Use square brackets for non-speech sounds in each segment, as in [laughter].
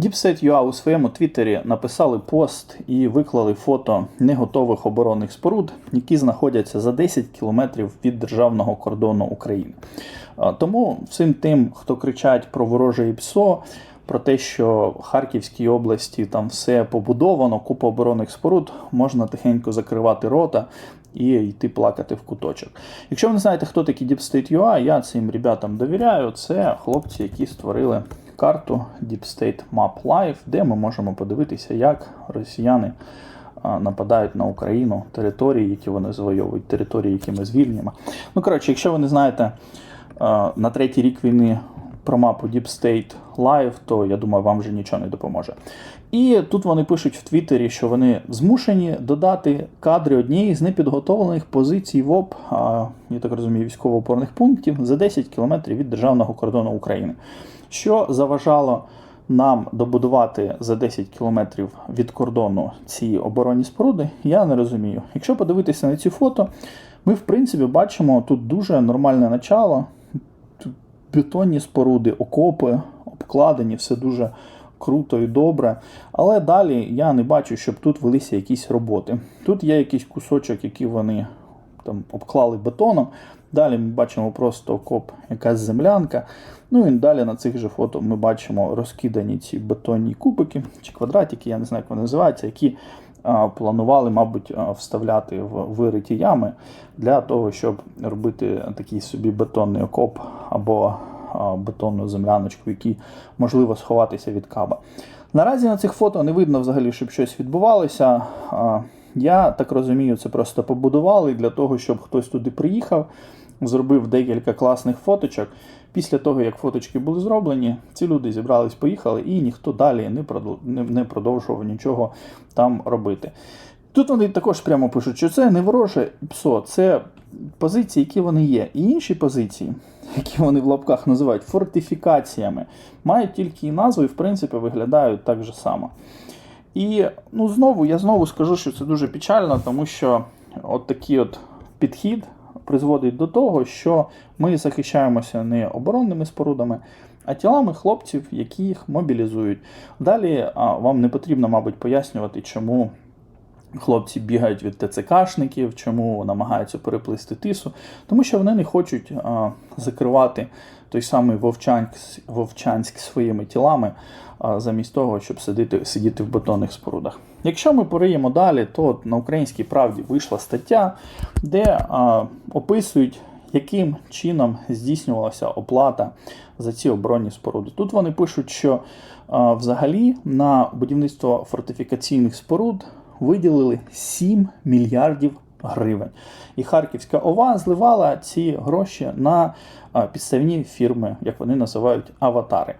DeepState.ua у своєму твіттері написали пост і виклали фото неготових оборонних споруд, які знаходяться за 10 кілометрів від державного кордону України. Тому всім тим, хто кричать про вороже ІПСО, про те, що в Харківській області там все побудовано, купа оборонних споруд, можна тихенько закривати рота і йти плакати в куточок. Якщо ви не знаєте, хто такі DeepState.ua, я цим ребятам довіряю. Це хлопці, які створили карту Deep State Map Live, де ми можемо подивитися, як росіяни нападають на Україну, території, які вони завойовують, території, які ми звільнюємо. Ну, коротше, якщо ви не знаєте на третій рік війни про мапу Deep State Live, то я думаю, вам вже нічого не допоможе. І тут вони пишуть в Твіттері, що вони змушені додати кадри однієї з непідготовлених позицій ВОП, а, я так розумію, військово-опорних пунктів за 10 кілометрів від державного кордону України. Що заважало нам добудувати за 10 кілометрів від кордону ці оборонні споруди, я не розумію. Якщо подивитися на ці фото, ми в принципі бачимо тут дуже нормальне начало. Бетонні споруди, окопи, обкладені, все дуже круто і добре. Але далі я не бачу, щоб тут велися якісь роботи. Тут є якийсь кусочок, який вони там обклали бетоном. Далі ми бачимо просто окоп, якась землянка. Ну і далі на цих же фото ми бачимо розкидані ці бетонні кубики чи квадратики, я не знаю, як вони називаються, які планували, мабуть, вставляти в вириті ями для того, щоб робити такий собі бетонний окоп або бетонну земляночку, в якій можливо сховатися від каба. Наразі на цих фото не видно взагалі, щоб щось відбувалося. Я так розумію, це просто побудували для того, щоб хтось туди приїхав, зробив декілька класних фоточок. Після того, як фоточки були зроблені, ці люди зібрались, поїхали, і ніхто далі не продов- не- не продовжував нічого там робити. Тут вони також прямо пишуть, що це не вороже ПСО, це позиції, які вони є. І інші позиції, які вони в лапках називають фортифікаціями, мають тільки і назву і, в принципі, виглядають так же само. І ну, знову я знову скажу, що це дуже печально, тому що от такий от підхід призводить до того, що ми захищаємося не оборонними спорудами, а тілами хлопців, які їх мобілізують. Далі а, вам не потрібно, мабуть, пояснювати, чому. Хлопці бігають від ТЦКшників, чому намагаються переплисти тису, тому що вони не хочуть а, закривати той самий Вовчанськ, Вовчанськ своїми тілами, а, замість того, щоб сидіти, сидіти в бетонних спорудах. Якщо ми пориємо далі, то на українській правді вийшла стаття, де а, описують, яким чином здійснювалася оплата за ці оборонні споруди. Тут вони пишуть, що а, взагалі на будівництво фортифікаційних споруд виділили 7 мільярдів гривень. І Харківська ОВА зливала ці гроші на підставні фірми, як вони називають, аватари.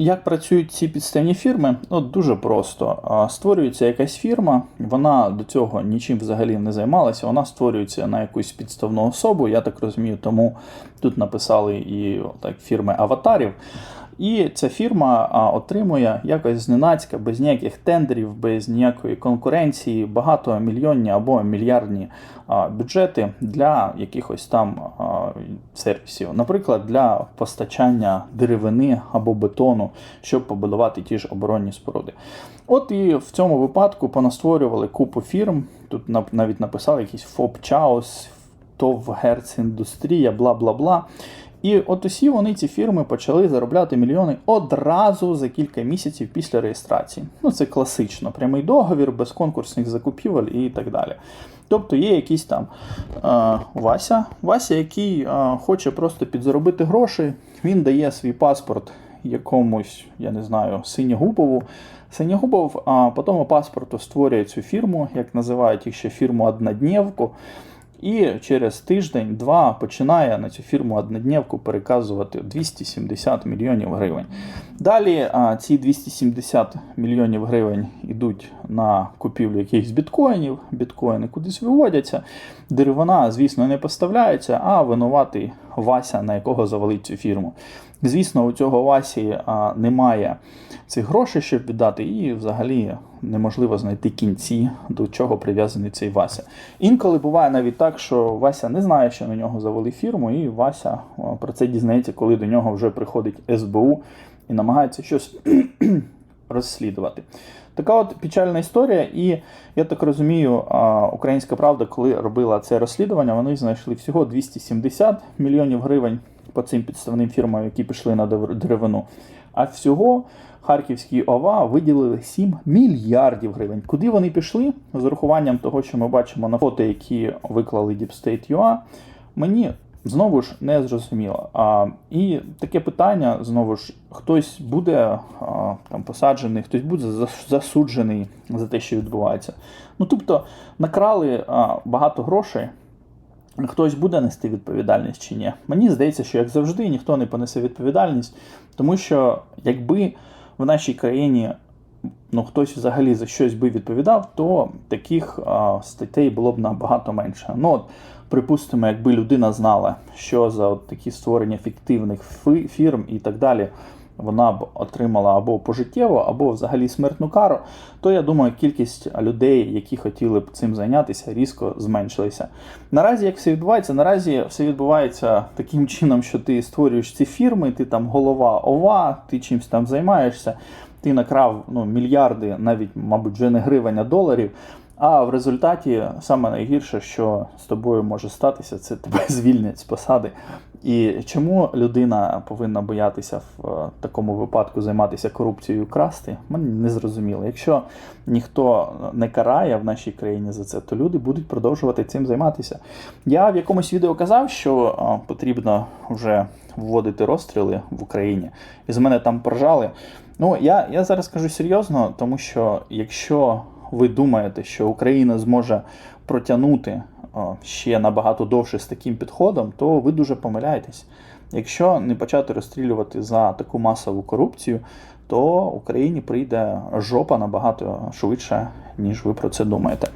Як працюють ці підставні фірми? Ну, дуже просто. Створюється якась фірма, вона до цього нічим взагалі не займалася, вона створюється на якусь підставну особу, я так розумію, тому тут написали і так, фірми аватарів. І ця фірма а, отримує якось зненацька, без ніяких тендерів, без ніякої конкуренції, багатомільйонні або мільярдні а, бюджети для якихось там а, сервісів, наприклад, для постачання деревини або бетону, щоб побудувати ті ж оборонні споруди. От і в цьому випадку понастворювали купу фірм. Тут нав- навіть написали якийсь ФОП Чаус, ТОВ Герц Індустрія, бла бла бла. І от усі вони, ці фірми, почали заробляти мільйони одразу за кілька місяців після реєстрації. Ну, це класично, прямий договір, без конкурсних закупівель і так далі. Тобто є якийсь там е, Вася, Вася, який е, хоче просто підзаробити гроші, він дає свій паспорт якомусь, я не знаю, Синягубову. Синягубов а по тому паспорту створює цю фірму, як називають їх ще фірму Однодневку. І через тиждень-два починає на цю фірму однодневку переказувати 270 мільйонів гривень. Далі ці 270 мільйонів гривень йдуть на купівлю якихось біткоїнів, біткоїни кудись виводяться. Деревина, звісно, не поставляється, а винуватий Вася, на якого завалить цю фірму. Звісно, у цього Васі а, немає цих грошей, щоб віддати, і взагалі неможливо знайти кінці, до чого прив'язаний цей Вася. Інколи буває навіть так, що Вася не знає, що на нього завели фірму, і Вася про це дізнається, коли до нього вже приходить СБУ і намагаються щось [clears throat] розслідувати. Така от печальна історія, і я так розумію, Українська Правда, коли робила це розслідування, вони знайшли всього 270 мільйонів гривень по цим підставним фірмам, які пішли на деревину. А всього Харківській ОВА виділили 7 мільярдів гривень. Куди вони пішли? З урахуванням того, що ми бачимо на фото, які виклали Deep State мені знову ж не зрозуміло. А, і таке питання: знову ж, хтось буде а, там посаджений, хтось буде засуджений за те, що відбувається. Ну тобто накрали а, багато грошей. Хтось буде нести відповідальність чи ні? Мені здається, що як завжди ніхто не понесе відповідальність, тому що якби в нашій країні ну, хтось взагалі за щось би відповідав, то таких а, статей було б набагато менше. Ну, от, припустимо, якби людина знала, що за от такі створення фіктивних фірм і так далі. Вона б отримала або пожиттєво, або взагалі смертну кару, то я думаю, кількість людей, які хотіли б цим зайнятися, різко зменшилася. Наразі як все відбувається, наразі все відбувається таким чином, що ти створюєш ці фірми, ти там голова ОВА, ти чимось там займаєшся, ти накрав ну, мільярди, навіть, мабуть, вже не гривень, а доларів. А в результаті саме найгірше, що з тобою може статися, це тебе [laughs] звільнять з посади. І чому людина повинна боятися в е, такому випадку займатися корупцією красти, мені не зрозуміло. Якщо ніхто не карає в нашій країні за це, то люди будуть продовжувати цим займатися. Я в якомусь відео казав, що е, потрібно вже вводити розстріли в Україні, і з мене там поржали. Ну, я, я зараз кажу серйозно, тому що якщо ви думаєте, що Україна зможе протягнути ще набагато довше з таким підходом, то ви дуже помиляєтесь. Якщо не почати розстрілювати за таку масову корупцію, то Україні прийде жопа набагато швидше, ніж ви про це думаєте.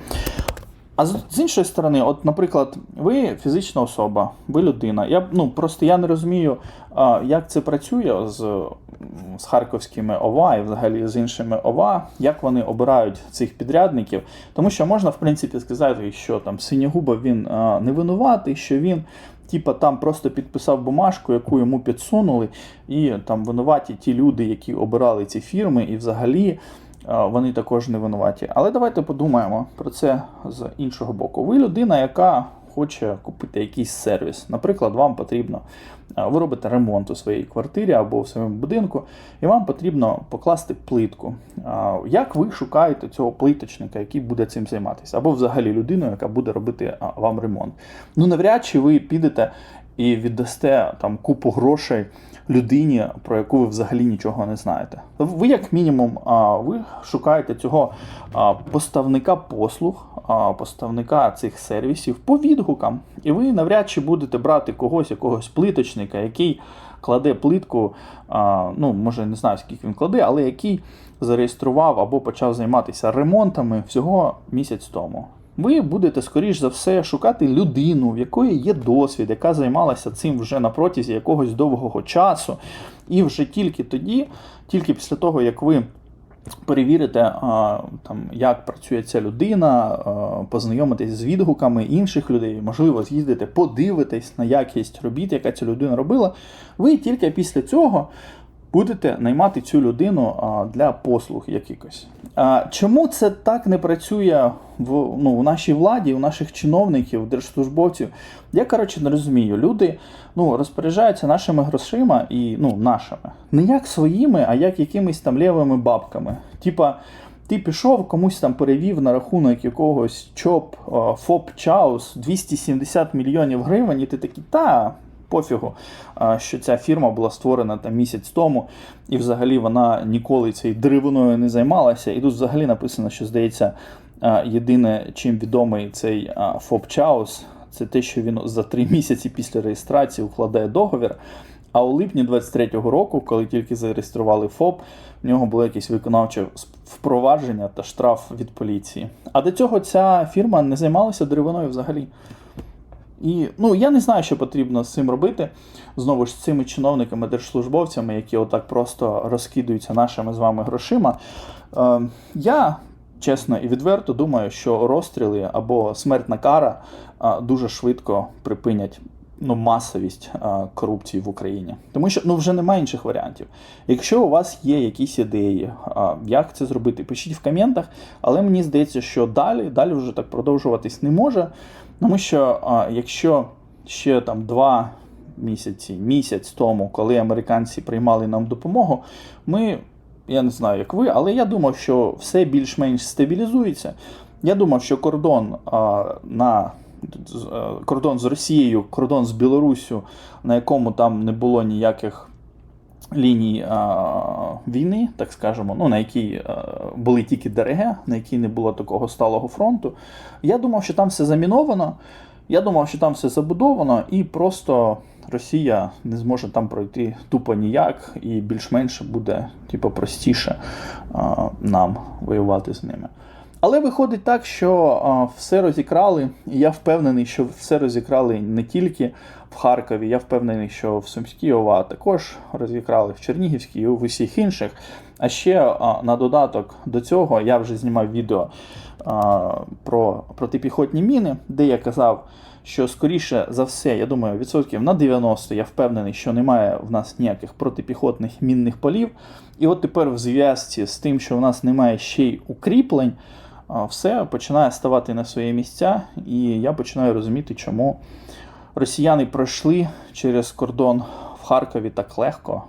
А з, з іншої сторони, от, наприклад, ви фізична особа, ви людина. Я ну просто я не розумію, як це працює з, з харківськими ОВА і взагалі з іншими ОВА, як вони обирають цих підрядників. Тому що можна, в принципі, сказати, що там Синягубов він не винуватий, що він. Типа там просто підписав бумажку, яку йому підсунули, і там винуваті ті люди, які обирали ці фірми, і взагалі вони також не винуваті. Але давайте подумаємо про це з іншого боку. Ви людина, яка хоче купити якийсь сервіс. Наприклад, вам потрібно ви робите ремонт у своїй квартирі або в своєму будинку, і вам потрібно покласти плитку. Як ви шукаєте цього плиточника, який буде цим займатися, або взагалі людину, яка буде робити вам ремонт? Ну навряд чи ви підете і віддасте там купу грошей людині, про яку ви взагалі нічого не знаєте. Ви, як мінімум, ви шукаєте цього поставника послуг, поставника цих сервісів по відгукам, і ви навряд чи будете брати когось, якогось плиточника, який кладе плитку, ну може не знаю скільки він кладе, але який зареєстрував або почав займатися ремонтами всього місяць тому. Ви будете, скоріш за все, шукати людину, в якої є досвід, яка займалася цим вже на протязі якогось довгого часу. І вже тільки тоді, тільки після того, як ви перевірите, там, як працює ця людина, познайомитесь з відгуками інших людей, можливо, з'їздите, подивитесь на якість робіт, яка ця людина робила, ви тільки після цього будете наймати цю людину для послуг якихось. А, чому це так не працює в, ну, у нашій владі, у наших чиновників, держслужбовців? Я коротше не розумію. Люди ну, розпоряджаються нашими грошима і ну, нашими. Не як своїми, а як якимись там лівими бабками. Типа. Ти пішов, комусь там перевів на рахунок якогось ЧОП, ФОП Чаус 270 мільйонів гривень, і ти такий, та пофігу, що ця фірма була створена там місяць тому, і взагалі вона ніколи цією деревиною не займалася. І тут взагалі написано, що здається, єдине, чим відомий цей ФОП Чаус, це те, що він за три місяці після реєстрації укладає договір. А у липні 23-го року, коли тільки зареєстрували ФОП, в нього було якесь виконавче впровадження та штраф від поліції. А до цього ця фірма не займалася деревиною взагалі. І ну я не знаю, що потрібно з цим робити. Знову ж з цими чиновниками, держслужбовцями, які отак просто розкидаються нашими з вами грошима. Е, я чесно і відверто думаю, що розстріли або смертна кара е, дуже швидко припинять ну, масовість а, корупції в Україні. Тому що ну, вже немає інших варіантів. Якщо у вас є якісь ідеї, а, як це зробити, пишіть в коментах, але мені здається, що далі, далі вже так продовжуватись не може. Тому що а, якщо ще там два місяці, місяць тому, коли американці приймали нам допомогу, ми, я не знаю, як ви, але я думав, що все більш-менш стабілізується. Я думав, що кордон а, на кордон з Росією, кордон з Білоруссю, на якому там не було ніяких ліній а, війни, так скажемо, ну, на якій а, були тільки ДРГ, на якій не було такого сталого фронту. Я думав, що там все заміновано. Я думав, що там все забудовано, і просто Росія не зможе там пройти тупо ніяк, і більш-менш буде типу, простіше а, нам воювати з ними. Але виходить так, що все розікрали, і я впевнений, що все розікрали не тільки в Харкові, я впевнений, що в Сумській ОВА також розікрали в Чернігівській і в усіх інших. А ще на додаток до цього я вже знімав відео про протипіхотні міни, де я казав, що скоріше за все, я думаю, відсотків на 90 я впевнений, що немає в нас ніяких протипіхотних мінних полів. І от тепер в зв'язці з тим, що в нас немає ще й укріплень, все починає ставати на свої місця, і я починаю розуміти, чому росіяни пройшли через кордон в Харкові так легко.